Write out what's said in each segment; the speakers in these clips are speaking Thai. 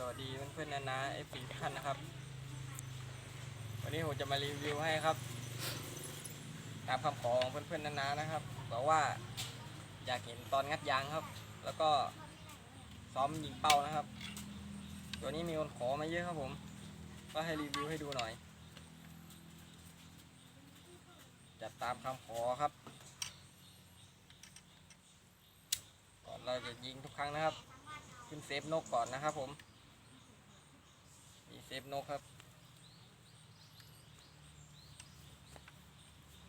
สวัสดีเพื่อนๆนานาเอฟซีท่านนะครับ วันนี้ผมจะมารีวิวให้ครับ ตามคำขอของเพื่อนๆนานานะครับบอกว่าอยากเห็นตอนงัดยางครับ แล้วก็ซ้อมยิงเป้านะครับ ตัวนี้มีคนขอมาเยอะครับผม ก็ให้รีวิวให้ดูหน่อย จัดตามคำขอครับก่อนเราจะยิงทุกครั้งนะครับ ขึ้นเซฟนกก่อนนะครับผม มีเซฟนกครับ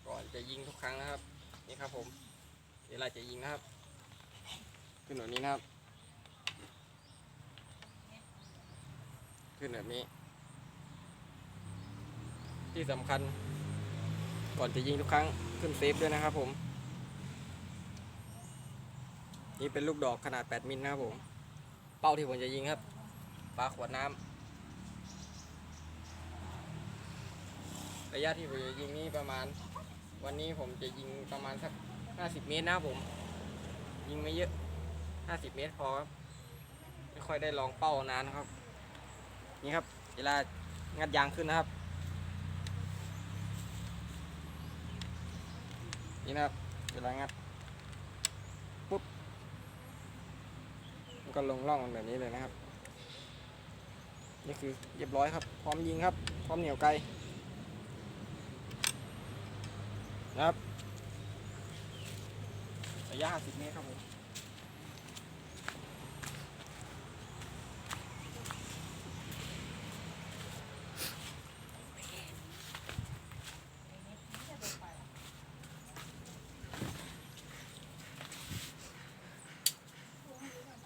ก่อนจะยิงทุกครั้งนะครับ นี่ครับผม เวลาจะยิงนะครับ ขึ้นแบบนี้นะครับ ขึ้นแบบนี้ ที่สำคัญ ก่อนจะยิงทุกครั้งขึ้นเซฟด้วยนะครับผม นี่เป็นลูกดอกขนาด 8 มิลนะครับผม เป้าที่ผมจะยิงครับ ปลาขวดน้ำ ระยะที่ผมจะยิงนี่ประมาณ วันนี้ผมจะยิงประมาณสัก 50 เมตรนะผม ยิงไม่เยอะ 50 เมตรพอครับไม่ค่อยได้ลองเป้านานครับ นี่ครับ เวลางัดยางขึ้นนะครับ นี่นะครับ เวลางัดปุ๊บมันก็ลงร่องแบบนี้เลยนะครับ นี่คือเรียบร้อยครับ พร้อมยิงครับ พร้อมเหนียวไกลนะ ครับระยะ50เมตรครับผม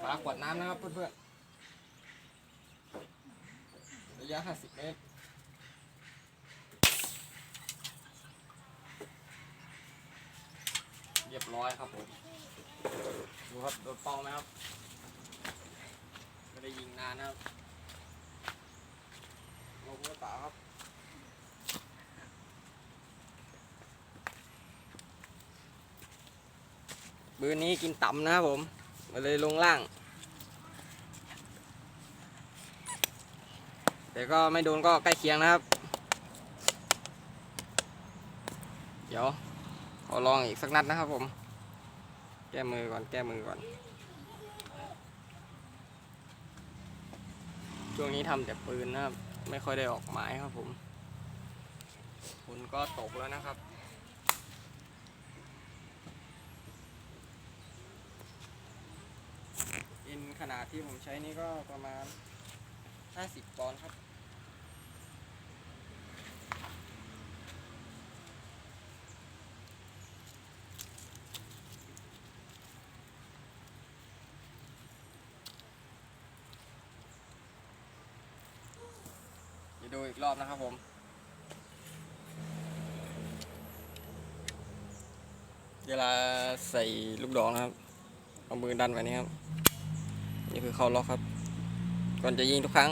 ปลาขวดน้ำนะครับเพื่อนๆระยะ50เมตร รียบร้อยครับผมดูครับโดนเป้าไหมครับไม่ได้ยิงนานนะครับลงหรือเปล่าครับบืนนี้กินต่ำนะครับผมมาเลยลงล่าง แต่ก็ไม่โดนก็ใกล้เคียงนะครับ เดี๋ยว อลองอีกสักนัดนะครับผม แก้มือก่อนแก้มือก่อน ช่วงนี้ทำแต่ปืนนะครับ ไม่ค่อยได้ออกหมายครับผมฝนก็ตกแล้วนะครับอินขนาดที่ผมใช้นี่ก็ประมาณ 50ปอนด์ครับ เดี๋ยวดู อีกรอบนะครับผม เวลาใส่ลูกดอกนะครับ เอามือดันไว้นี่ครับ นี่คือเข้าล็อกครับ ก่อนจะยิงทุกครั้ง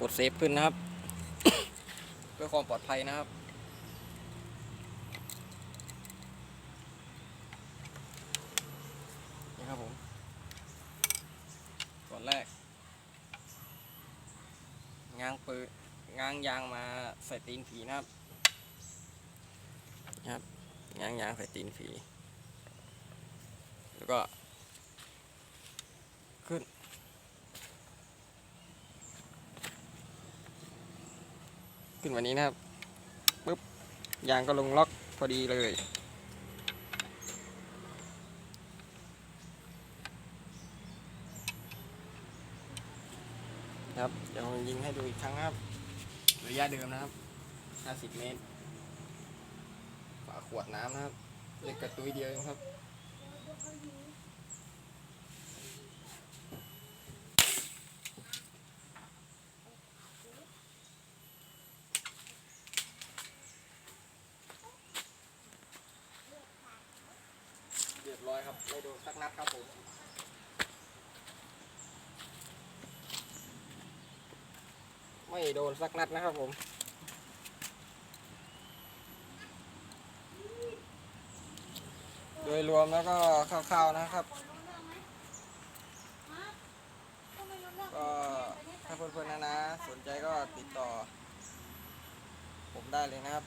กดเซฟขึ้นนะครับ เพื่อความปลอดภัยนะครับนี่ครับผมก่อนแรก ง้างปืนง้าง ยางมาใส่ตีนผีนะครับนะครับง้างยางใส่ตีนผี แล้วก็ ขึ้น ขึ้นวันนี้นะครับปุ๊บยางก็ลงล็อกพอดีเลยครับเดี๋ยวยิงให้ดูอีกครั้งครับ ระยะเดิมนะครับ 50 เมตร ฝาขวดน้ำนะครับ เล็กกระตุ้ยเดียวเองครับ เรียบร้อยครับ ไม่โดนสักนัดครับผม ไม่โดนสักนัดนะครับผม โดยรวมแล้วก็คร่าวๆนะครับ ก็ถ้าเพื่อนๆนะนะสนใจก็ติดต่อ ผมได้เลยนะครับ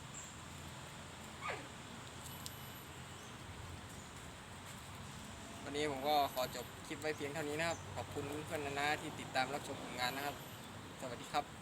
วันนี้ผมก็ขอจบคลิปไว้เพียงเท่านี้นะครับ ขอบคุณเพื่อนๆนะนะที่ติดตามรับชมผลงานนะครับ สวัสดีครับ